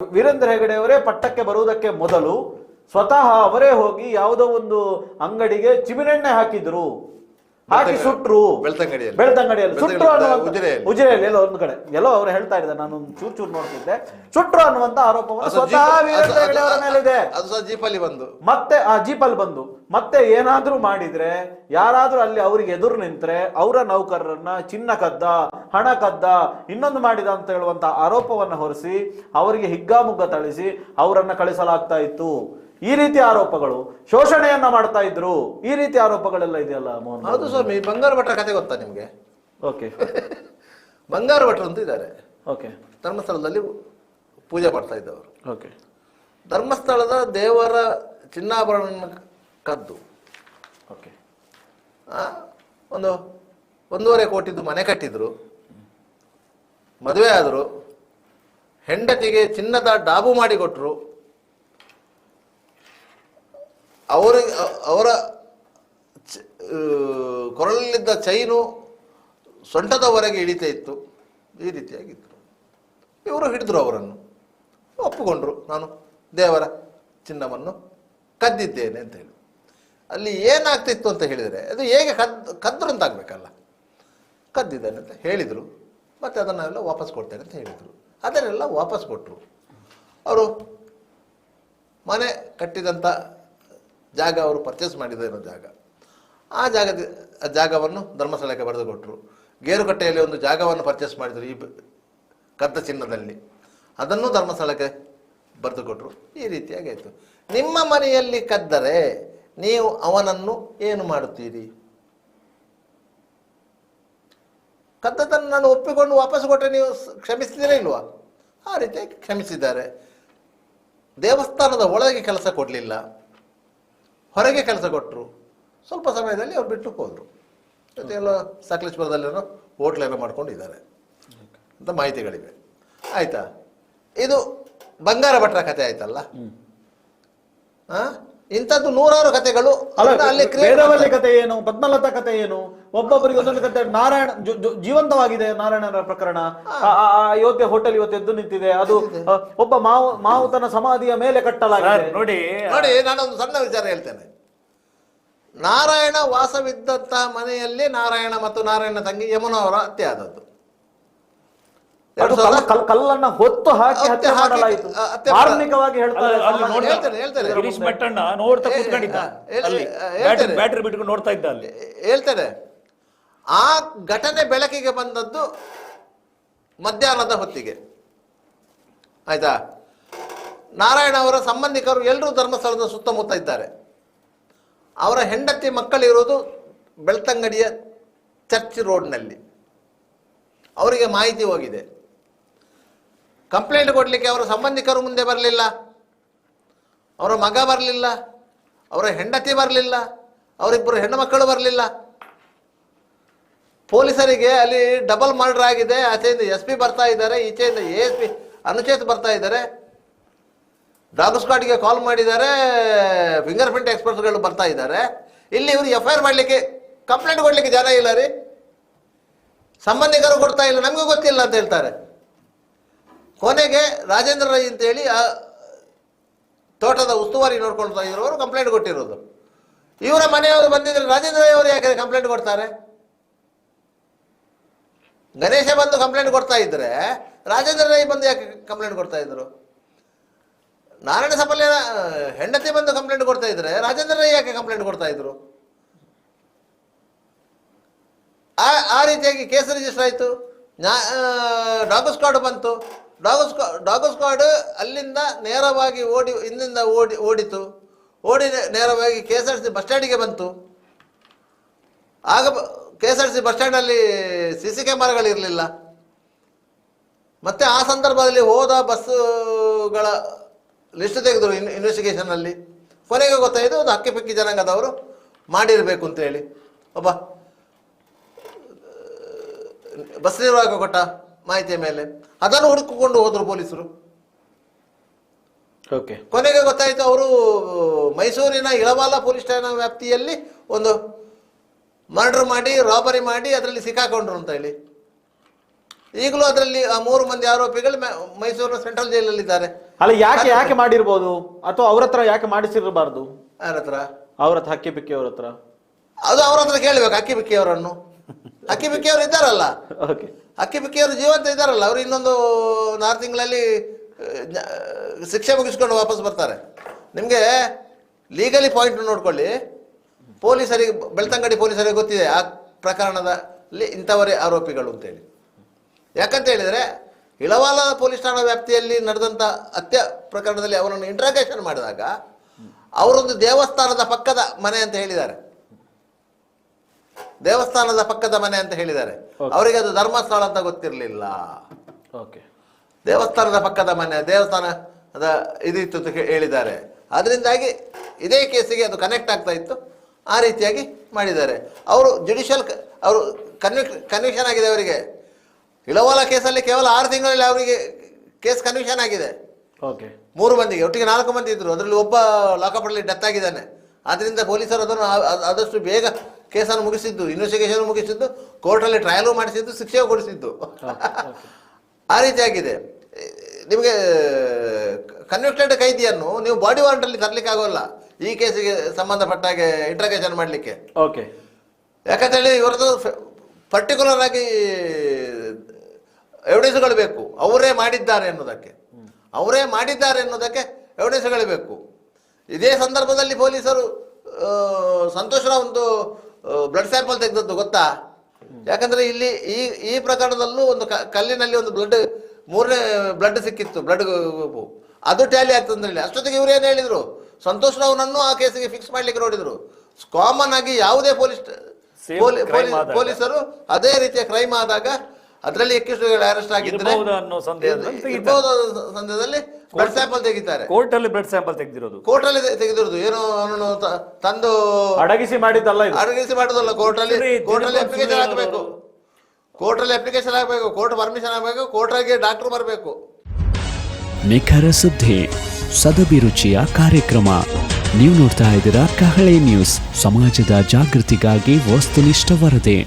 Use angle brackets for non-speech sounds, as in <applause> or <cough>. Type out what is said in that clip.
ವೀರೇಂದ್ರ ಹೆಗಡೆ ಅವರೇ ಪಟ್ಟಕ್ಕೆ ಬರುವುದಕ್ಕೆ ಮೊದಲು ಸ್ವತಃ ಅವರೇ ಹೋಗಿ ಯಾವುದೋ ಒಂದು ಅಂಗಡಿಗೆ ಚಿಮಿನೆಣ್ಣೆ ಹಾಕಿದ್ರು. ಹಾಕಿ ಸುಟ್ರು. ಬೆಳ್ತಂಗಡಿಯಲ್ಲಿ. ಬೆಳ್ತಂಗಡಿಯಲ್ಲಿ. ಸುಟ್ರು ಅನ್ನುವಂತ ಉಜಿರೆಯಲ್ಲಿ. ಎಲ್ಲೋ ಒಂದು ಕಡೆ. ಎಲ್ಲೋ ಅವ್ರು ಹೇಳ್ತಾ ಇದ್ದಾರೆ ನಾನು ಚೂರ್ ಚೂರ್ ನೋಡ್ತಿದ್ದೆ. ಸುಟ್ರು ಅನ್ನುವಂತ ಆರೋಪವನ್ನು ಅದು ಸ್ವತಃ ವೀರೇಂದ್ರ ಹೆಗಡೆ ಅವರ ಮೇಲಿದೆ. ಅದು ಸಹ ಜೀಪಲ್ಲಿ ಬಂದು. ಮತ್ತೆ ಆ ಜೀಪಲ್ಲಿ ಬಂದು ಮತ್ತೆ ಏನಾದ್ರೂ ಮಾಡಿದ್ರೆ ಯಾರಾದ್ರೂ ಅಲ್ಲಿ ಅವ್ರಿಗೆ ಎದುರು ನಿಂತ್ರೆ ಅವರ ನೌಕರರನ್ನ ಚಿನ್ನ ಕದ್ದ ಹಣ ಕದ್ದ ಇನ್ನೊಂದು ಮಾಡಿದ ಅಂತ ಹೇಳುವಂತ ಆರೋಪವನ್ನ ಹೊರಿಸಿ ಅವರಿಗೆ ಹಿಗ್ಗಾಮುಗ್ಗ ತಳಿಸಿ ಅವರನ್ನ ಕಳಿಸಲಾಗ್ತಾ ಇತ್ತು. ಈ ರೀತಿ ಆರೋಪಗಳು ಶೋಷಣೆಯನ್ನ ಮಾಡ್ತಾ ಇದ್ರು ಈ ರೀತಿ ಆರೋಪಗಳೆಲ್ಲ ಇದೆಯಲ್ಲ ಮೋಹನ್ ಹೌದು ಸ್ವಾಮಿ ಬಂಗಾರ ಭಟ್ರ ಕತೆ ಗೊತ್ತಾ ನಿಮ್ಗೆ? ಓಕೆ. <laughs> ಬಂಗಾರ ಭಟ್ರು ಅಂತ ಇದ್ದಾರೆ. ಓಕೆ. ಧರ್ಮಸ್ಥಳದಲ್ಲಿ ಪೂಜೆ ಮಾಡ್ತಾ ಇದ್ದವರು. ಓಕೆ. ಧರ್ಮಸ್ಥಳದ ದೇವರ ಚಿನ್ನಾಭರಣ ಕದ್ದು. ಓಕೆ. ಒಂದು ಒಂದೂವರೆ ಕೋಟಿದ್ದು ಮನೆ ಕಟ್ಟಿದ್ರು. ಮದುವೆ ಆದರು. ಹೆಂಡತಿಗೆ ಚಿನ್ನದ ಡಾಬು ಮಾಡಿಕೊಟ್ರು. ಅವರಿಗೆ ಅವರ ಕೊರಳಲ್ಲಿದ್ದ ಚೈನು ಸೊಂಟದವರೆಗೆ ಹಿಡಿತಾ ಇತ್ತು. ಈ ರೀತಿಯಾಗಿತ್ತು. ಇವರು ಹಿಡಿದ್ರು ಅವರನ್ನು. ಒಪ್ಪಿಕೊಂಡ್ರು ನಾನು, ದೇವರ ಚಿನ್ನವನ್ನು ಕದ್ದಿದ್ದೇನೆ ಅಂತ ಹೇಳಿ. ಅಲ್ಲಿ ಏನಾಗ್ತಿತ್ತು ಅಂತ ಹೇಳಿದರೆ, ಅದು ಹೇಗೆ ಕದ್ ಕದ್ದರು ಅಂತಾಗಬೇಕಲ್ಲ ಕದ್ದಿದ್ದೇನೆ ಅಂತ ಹೇಳಿದರು. ಮತ್ತು ಅದನ್ನೆಲ್ಲ ವಾಪಸ್ ಕೊಡ್ತೇನೆ ಅಂತ ಹೇಳಿದರು. ಅದನ್ನೆಲ್ಲ ವಾಪಸ್ ಕೊಟ್ಟರು. ಅವರು ಮನೆ ಕಟ್ಟಿದಂಥ ಜಾಗ ಅವರು ಪರ್ಚೇಸ್ ಮಾಡಿದ ಜಾಗ. ಆ ಜಾಗದ ಜಾಗವನ್ನು ಧರ್ಮಸ್ಥಳಕ್ಕೆ ಬರೆದು ಕೊಟ್ಟರು ಗೇರುಕಟ್ಟೆಯಲ್ಲಿ ಒಂದು ಜಾಗವನ್ನು ಪರ್ಚೇಸ್ ಮಾಡಿದರು ಈ ಕದ್ದ ಚಿನ್ನದಲ್ಲಿ. ಅದನ್ನು ಧರ್ಮಸ್ಥಳಕ್ಕೆ ಬರೆದು ಕೊಟ್ಟರು ಈ ರೀತಿಯಾಗಿ ಆಯಿತು. ನಿಮ್ಮ ಮನೆಯಲ್ಲಿ ಕದ್ದರೆ ನೀವು ಅವನನ್ನು ಏನು ಮಾಡುತ್ತೀರಿ? ಕದ್ದದನ್ನು ನಾನು ಒಪ್ಪಿಕೊಂಡು ವಾಪಸ್ ಕೊಟ್ಟರೆ ನೀವು ಕ್ಷಮಿಸ್ತೀರಾ ಇಲ್ವಾ? ಆ ರೀತಿಯಾಗಿ ಕ್ಷಮಿಸಿದ್ದಾರೆ. ದೇವಸ್ಥಾನದ ಒಳಗೆ ಕೆಲಸ ಕೊಡಲಿಲ್ಲ. ಹೊರಗೆ ಕೆಲಸ ಕೊಟ್ಟರು ಸ್ವಲ್ಪ ಸಮಯದಲ್ಲಿ ಅವ್ರು ಬಿಟ್ಟು ಹೋದರು. ಎಲ್ಲ ಸಕಲೇಶ್ವರದಲ್ಲೇನೋ ಹೋಟ್ಲೇನೋ ಮಾಡ್ಕೊಂಡಿದ್ದಾರೆ ಅಂತ ಮಾಹಿತಿಗಳಿವೆ. ಆಯಿತಾ? ಇದು ಬಂಗಾರ ಭಟ್ರ ಕಥೆ ಆಯ್ತಲ್ಲ? ಆ? ಇಂಥದ್ದು ನೂರಾರು ಕಥೆಗಳು ಬೇರೆಯವರಲ್ಲಿ. ಕತೆ ಏನು ಪದ್ಮಲತಾ ಕಥೆ ಏನು ಒಬ್ಬೊಬ್ಬರಿಗೆ ಒಂದೊಂದು ಕಥೆ ನಾರಾಯಣ ಜೀವಂತವಾಗಿದೆ ನಾರಾಯಣನ ಪ್ರಕರಣ. ಆ- ಆ- ಆ ಅಯೋಧ್ಯೆ ಹೋಟೆಲ್ ಇವತ್ತು ಎದ್ದು ನಿಂತಿದೆ ಅದು ಒಬ್ಬ ಮಾವು ಮಾವುತನ ಸಮಾಧಿಯ ಮೇಲೆ ಕಟ್ಟಲಾಗಿದೆ. ನೋಡಿ. ನೋಡಿ ನಾನೊಂದು ಸಣ್ಣ ವಿಚಾರ ಹೇಳ್ತೇನೆ. ನಾರಾಯಣ ವಾಸವಿದ್ದಂತಹ ಮನೆಯಲ್ಲಿ ನಾರಾಯಣ ಮತ್ತು ನಾರಾಯಣ ತಂಗಿ ಯಮುನವರ ಅವರ ಹತ್ಯೆ ಆದದ್ದು. ಅದು ಕಲ್ಲ- ಕಲ್ಲನ್ನ ಹೊತ್ತು ಹಾಕಿ ಹತ್ಯೆ ಹತ್ಯೆ ಹಾಕಿ- ಮಾಡಲಾಯಿತು. ಆ, ಹತ್ಯೆ ಮಾಡ- ಧಾರ್ಮಿಕವಾಗಿ ಹೇಳ್ತಾರೆ ಅಲ್ಲಿ- ಅಲ್ಲಿ ಸಾಮಾನ್ಯ- ನೋಡ್ದ- ಹೇಳ್ತೇನೆ, ಹೇಳ್ತೇನೆ. ಗಿರೀಶ್ ಭಟ್ಟಣ್ಣ ನೋಡ್ತಾ ಏ, ಕೂತ್ಕೊಂಡಿದ್ದ ಹೇಳ್- ಅಲ್ಲಿ ಹೇಳ್ತೇನೆ. ಬ್ಯಾಟ್ರಿ ಬ್ಯಾಟ್ರಿ ಬಿಟ್ಕೊಂಡು ನೋಡ್ತಾ ಇದ್ದ ಅಲ್ಲಿ. ಹೇಳ್ತಾರೆ ಆ ಘಟನೆ ಬೆಳಕಿಗೆ ಬಂದದ್ದು ಮಧ್ಯಾಹ್ನದ ಹೊತ್ತಿಗೆ. ಆಯ್ತಾ? ನಾರಾಯಣ ಅವರ ಸಂಬಂಧಿಕರು ಎಲ್ಲರೂ ಧರ್ಮಸ್ಥಳದ ಸುತ್ತಮುತ್ತ ಇದ್ದಾರೆ. ಅವರ ಹೆಂಡತಿ ಮಕ್ಕಳಿರೋದು ಬೆಳ್ತಂಗಡಿಯ ಚರ್ಚ್ ರೋಡ್ನಲ್ಲಿ. ಅವರಿಗೆ ಮಾಹಿತಿ ಹೋಗಿದೆ. ಕಂಪ್ಲೇಂಟ್ ಕೊಡಲಿಕ್ಕೆ ಅವರ ಸಂಬಂಧಿಕರು ಮುಂದೆ ಬರಲಿಲ್ಲ. ಅವರ ಮಗ ಬರಲಿಲ್ಲ. ಅವರ ಹೆಂಡತಿ ಬರಲಿಲ್ಲ. ಅವರಿಬ್ಬರು ಹೆಣ್ಣು ಮಕ್ಕಳು ಬರಲಿಲ್ಲ. ಪೊಲೀಸರಿಗೆ ಅಲ್ಲಿ ಡಬಲ್ ಮರ್ಡರ್ ಆಗಿದೆ. ಆಚೆಯಿಂದ ಎಸ್ ಪಿ ಬರ್ತಾ ಇದ್ದಾರೆ. ಈಚೆಯಿಂದ ಎ ಎಸ್ ಪಿ ಅನುಚೇತ್ ಬರ್ತಾ ಇದ್ದಾರೆ. ಡಾಗ್ ಸ್ಕ್ವಾಡ್ಗೆ ಕಾಲ್ ಮಾಡಿದ್ದಾರೆ. ಫಿಂಗರ್ ಪ್ರಿಂಟ್ ಎಕ್ಸ್ಪರ್ಟ್ಸ್ಗಳು ಬರ್ತಾ ಇದ್ದಾರೆ. ಇಲ್ಲಿ ಇವರು ಎಫ್ ಐ ಆರ್ ಮಾಡಲಿಕ್ಕೆ ಕಂಪ್ಲೇಂಟ್ ಕೊಡಲಿಕ್ಕೆ ಜನ ಇಲ್ಲ ರೀ. ಸಂಬಂಧಿಕರು ಕೊಡ್ತಾ ಇಲ್ಲ. ನಮಗೂ ಗೊತ್ತಿಲ್ಲ ಅಂತ ಹೇಳ್ತಾರೆ. ಕೊನೆಗೆ ರಾಜೇಂದ್ರ ರೈ ಅಂತೇಳಿ ಆ, ತೋಟದ ಉಸ್ತುವಾರಿ ನೋಡ್ಕೊಳ್ತಾ ಇರೋರು ಕಂಪ್ಲೇಂಟ್ ಕೊಟ್ಟಿರೋದು. ಇವರ ಮನೆಯವರು ಬಂದಿದ್ರೆ ರಾಜೇಂದ್ರ ರೈ ಅವರು ಯಾಕೆ ಕಂಪ್ಲೇಂಟ್ ಕೊಡ್ತಾರೆ? ಗಣೇಶ ಬಂದು ಕಂಪ್ಲೇಂಟ್ ಕೊಡ್ತಾ ಇದ್ರೆ ರಾಜೇಂದ್ರ ರೈ ಬಂದು ಯಾಕೆ ಕಂಪ್ಲೇಂಟ್ ಕೊಡ್ತಾ ಇದ್ರು? ನಾರಾಯಣ ಸಪಲ್ಯ ಹೆಂಡತಿ ಬಂದು ಕಂಪ್ಲೇಂಟ್ ಕೊಡ್ತಾ ಇದ್ರೆ ರಾಜೇಂದ್ರ ರೈ ಯಾಕೆ ಕಂಪ್ಲೇಂಟ್ ಕೊಡ್ತಾ ಇದ್ರು? ಆ ಆ ರೀತಿಯಾಗಿ ಕೇಸ್ ರಿಜಿಸ್ಟರ್ ಆಯಿತು. ಡಾಗ್ ಸ್ಕ್ವಾಡ್ ಬಂತು. ಡಾಗ್ ಸ್ಕ್ವಾ ಡಾಗೋ ಸ್ಕ್ವಾಡ್ ಅಲ್ಲಿಂದ ನೇರವಾಗಿ ಓಡಿ, ಇಲ್ಲಿಂದ ಓಡಿ, ಓಡಿತು. ಓಡಿ ನೇರವಾಗಿ K S R C bus ಸ್ಟ್ಯಾಂಡಿಗೆ ಬಂತು. ಆಗ K S R C bus ಸ್ಟ್ಯಾಂಡಲ್ಲಿ C C ಕ್ಯಾಮರಾಗಳಿರಲಿಲ್ಲ ಮತ್ತೆ ಆ ಸಂದರ್ಭದಲ್ಲಿ ಹೋದ ಬಸ್ಸುಗಳ ಲಿಸ್ಟ್ ತೆಗೆದರು ಇನ್ ಇನ್ವೆಸ್ಟಿಗೇಷನಲ್ಲಿ ಕೊನೆಗೆ ಗೊತ್ತಾಯಿತು ಒಂದು ಹಕ್ಕಿಪಿಕ್ಕಿ ಜನಾಂಗದವರು ಮಾಡಿರಬೇಕು ಅಂತೇಳಿ ಒಬ್ಬ, ಬಸ್ ನಿರ್ವಾಹಕ ಕೊಟ್ಟ. ಮಾಹಿತಿಯ ಮೇಲೆ. ಅದನ್ನು ಹುಡುಕಿಕೊಂಡು ಹೋದ್ರು ಪೊಲೀಸರು. ಓಕೆ. ಕೊನೆಗೆ ಗೊತ್ತಾಯಿತು ಅವರು ಮೈಸೂರಿನ ಇಳವಾಲ ಪೊಲೀಸ್ ಠಾಣಾ ವ್ಯಾಪ್ತಿಯಲ್ಲಿ ಒಂದು ಮರ್ಡರ್ ಮಾಡಿ ರಾಬರಿ ಮಾಡಿ ಅದರಲ್ಲಿ ಸಿಕ್ಕಾಕೊಂಡ್ರು ಅಂತ ಹೇಳಿ. ಈಗಲೂ ಅದರಲ್ಲಿ ಆ ಮೂರು ಮಂದಿ ಆರೋಪಿಗಳು ಮೈಸೂರಿನ ಸೆಂಟ್ರಲ್ ಜೈಲಲ್ಲಿದ್ದಾರೆ. ಅಲ್ಲ ಯಾಕೆ ಯಾಕೆ ಮಾಡಿರ್ಬೋದು? ಅಥವಾ ಅವ್ರ ಹತ್ರ ಯಾಕೆ ಮಾಡಿಸಿರಬಾರ್ದು? ಯಾರ ಹತ್ರ? ಅವ್ರ ಹತ್ರ ಹಕ್ಕಿ ಬಿಕ್ಕಿ ಅವ್ರ ಹತ್ರ. ಅದು ಅವ್ರ ಹತ್ರ ಕೇಳಬೇಕು ಅಕ್ಕಿ ಬಿಕ್ಕಿಯವರನ್ನು. ಅಕ್ಕಿ ಬಿಕ್ಕಿಯವರು ಇದ್ದಾರಲ್ಲ? ಓಕೆ. ಅಕ್ಕಿ ಬಿಕ್ಕಿಯವರು ಜೀವಂತ ಇದ್ದಾರಲ್ಲ ಅವರು ಇನ್ನೊಂದು ನಾರು ತಿಂಗಳಲ್ಲಿ ಶಿಕ್ಷೆ ಮುಗಿಸ್ಕೊಂಡು ವಾಪಸ್ ಬರ್ತಾರೆ. ನಿಮಗೆ ಲೀಗಲಿ ಪಾಯಿಂಟ್ ನೋಡ್ಕೊಳ್ಳಿ. ಪೊಲೀಸರಿಗೆ ಬೆಳ್ತಂಗಡಿ ಪೊಲೀಸರಿಗೆ ಗೊತ್ತಿದೆ ಆ ಪ್ರಕರಣದಲ್ಲಿ ಇಂಥವರೇ ಆರೋಪಿಗಳು ಅಂತೇಳಿ. ಯಾಕಂತ ಹೇಳಿದರೆ ಇಳವಾಲ ಪೊಲೀಸ್ ಠಾಣಾ ವ್ಯಾಪ್ತಿಯಲ್ಲಿ ನಡೆದಂಥ ಹತ್ಯೆ ಪ್ರಕರಣದಲ್ಲಿ ಅವರನ್ನು ಇಂಟ್ರಾಗೇಷನ್ ಮಾಡಿದಾಗ ಅವರೊಂದು ದೇವಸ್ಥಾನದ ಪಕ್ಕದ ಮನೆ ಅಂತ ಹೇಳಿದ್ದಾರೆ. ದೇವಸ್ಥಾನದ ಪಕ್ಕದ ಮನೆ ಅಂತ ಹೇಳಿದ್ದಾರೆ. ಅವರಿಗೆ ಅದು ಧರ್ಮಸ್ಥಳ ಅಂತ ಗೊತ್ತಿರಲಿಲ್ಲ. ಓಕೆ ದೇವಸ್ಥಾನದ ಪಕ್ಕದ ಮನೆ ದೇವಸ್ಥಾನದ ಇದಿತ್ತು ಅಂತ ಹೇಳಿದ್ದಾರೆ. ಅದರಿಂದಾಗಿ ಇದೇ ಕೇಸಿಗೆ ಅದು ಕನೆಕ್ಟ್ ಆಗ್ತಾ ಇತ್ತು. ಆ ರೀತಿಯಾಗಿ ಮಾಡಿದ್ದಾರೆ. ಅವರು ಜುಡಿಷಿಯಲ್ ಅವರು ಕನ್ವಿಕ್ ಕನ್ವಿಕ್ಷನ್ ಆಗಿದೆ ಅವರಿಗೆ. ಇಳವಾಲ ಕೇಸಲ್ಲಿ ಕೇವಲ ಆರು ತಿಂಗಳಲ್ಲಿ ಅವರಿಗೆ ಕೇಸ್ ಕನ್ವಿಕ್ಷನ್ ಆಗಿದೆ. ಓಕೆ ಮೂರು ಮಂದಿಗೆ ಒಟ್ಟಿಗೆ ನಾಲ್ಕು ಮಂದಿ ಇದ್ರು. ಅದರಲ್ಲಿ ಒಬ್ಬ ಲಾಕಪಲ್ಲಿ ಡೆತ್ ಆಗಿದ್ದಾನೆ. ಆದ್ದರಿಂದ ಪೊಲೀಸರು ಅದನ್ನು ಆದಷ್ಟು ಬೇಗ ಕೇಸನ್ನು ಮುಗಿಸಿದ್ದು ಇನ್ವೆಸ್ಟಿಗೇಷನ್ ಮುಗಿಸಿದ್ದು ಕೋರ್ಟಲ್ಲಿ ಟ್ರಯಲು ಮಾಡಿಸಿದ್ದು ಶಿಕ್ಷೆ ಕೊಡಿಸಿದ್ದು. ಆ ರೀತಿಯಾಗಿದೆ ನಿಮಗೆ ಕನ್ವಿಕ್ಟೆಡ್ ಕೈದಿಯನ್ನು ನೀವು ಬಾಡಿ ವಾರಂಟಲ್ಲಿ ತರಲಿಕ್ಕೆ ಆಗೋಲ್ಲ. ಈ ಕೇಸಿಗೆ ಸಂಬಂಧಪಟ್ಟ ಹಾಗೆ ಇಂಟ್ರಗೇಷನ್ ಮಾಡಲಿಕ್ಕೆ. ಓಕೆ. ಯಾಕಂತೇಳಿ ಇವರದ್ದು ಪರ್ಟಿಕ್ಯುಲರ್ ಆಗಿ ಎವಿಡೆನ್ಸ್ಗಳು ಬೇಕು. ಅವರೇ ಮಾಡಿದ್ದಾರೆ ಎನ್ನುವುದಕ್ಕೆ. ಅವರೇ ಮಾಡಿದ್ದಾರೆ ಎನ್ನುವುದಕ್ಕೆ ಎವಿಡೆನ್ಸ್ಗಳು ಬೇಕು. ಇದೇ ಸಂದರ್ಭದಲ್ಲಿ ಪೊಲೀಸರು ಸಂತೋಷರ ಸಂತೋಷನ ಒಂದು ಬ್ಲಡ್ ಸ್ಯಾಂಪಲ್ ತೆಗೆದದ್ದು ಗೊತ್ತಾ? ಯಾಕಂದ್ರೆ ಇಲ್ಲಿ ಈ ಈ ಪ್ರಕರಣದಲ್ಲೂ ಒಂದು ಕಲ್ಲಿನಲ್ಲಿ ಒಂದು ಬ್ಲಡ್ ಮೂರನೇ ಬ್ಲಡ್ ಸಿಕ್ಕಿತ್ತು ಬ್ಲಡ್ ಅದು ಟ್ಯಾಲಿ ಆಗ್ತದೆ ಹೇಳಿ ಅಷ್ಟೊತ್ತಿಗೆ ಇವ್ರು ಏನು ಹೇಳಿದ್ರು? ಸಂತೋಷ್ ರಾವ್ನನ್ನು ಆ ಕೇಸಿಗೆ ಫಿಕ್ಸ್ ಮಾಡ್ಲಿಕ್ಕೆ ನೋಡಿದ್ರು. ಕಾಮನ್ ಆಗಿ ಯಾವುದೇ ಪೊಲೀಸ್. ಪೊಲೀಸರು ಅದೇ ರೀತಿಯ ಕ್ರೈಮ್ ಆದಾಗ ಅದರಲ್ಲಿ ಎಕ್ಕಿಷ್ಟು ಅರೆಸ್ಟ್ ಆಗಿದ್ರೆ ಇರ್ಬೋದು ಅನ್ನೋ ಸಂದೇಹದಲ್ಲಿ ತೆಗಿತಾರೆ. ಇರ್ಬೋದು ಅನ್ನೋ ಸಂದೇಹದಲ್ಲಿ ಬ್ಲಡ್ ಸ್ಯಾಂಪಲ್ ತೆಗಿತಾರೆ. ಕೋರ್ಟ್ ಅಲ್ಲಿ ಬ್ಲಡ್ ಸ್ಯಾಂಪಲ್ ತೆಗೆದಿರೋದು ಕೋರ್ಟಲ್ಲಿ ತೆಗೆದಿರೋದು. ಏನು ಅವನನ್ನು ತ- ತಂದು ಅಡಗಿಸಿ ಮಾಡಿದ್ದಲ್ಲ ಇದು. ಅಡಗಿಸಿ ಮಾಡೋದಲ್ಲ ಕೋರ್ಟ್ ಅಲ್ಲಿ ಕೋರ್ಟ್ ಅಲ್ಲಿ ಅಪ್ಲಿಕೇಶನ್ ಹಾಕಬೇಕು. ಕೋರ್ಟ್ ಅಲ್ಲಿ ಅಪ್ಲಿಕೇಶನ್ ಹಾಕಬೇಕು. ಕೋರ್ಟ್ ಪರ್ಮಿಷನ್ ಆಗಬೇಕು ಆಗಿ ಡಾಕ್ಟರ್ ಬರಬೇಕು. ನಿಖರ ಸುದ್ದಿ ಸದಭಿರುಚಿಯ ಕಾರ್ಯಕ್ರಮ. ನೀವು ನೋಡ್ತಾ ಇದ್ದೀರಾ ಕಹಳೆ ನ್ಯೂಸ್ ಸಮಾಜದ ಜಾಗೃತಿಗಾಗಿ ವಸ್ತುನಿಷ್ಠ ವರದಿ.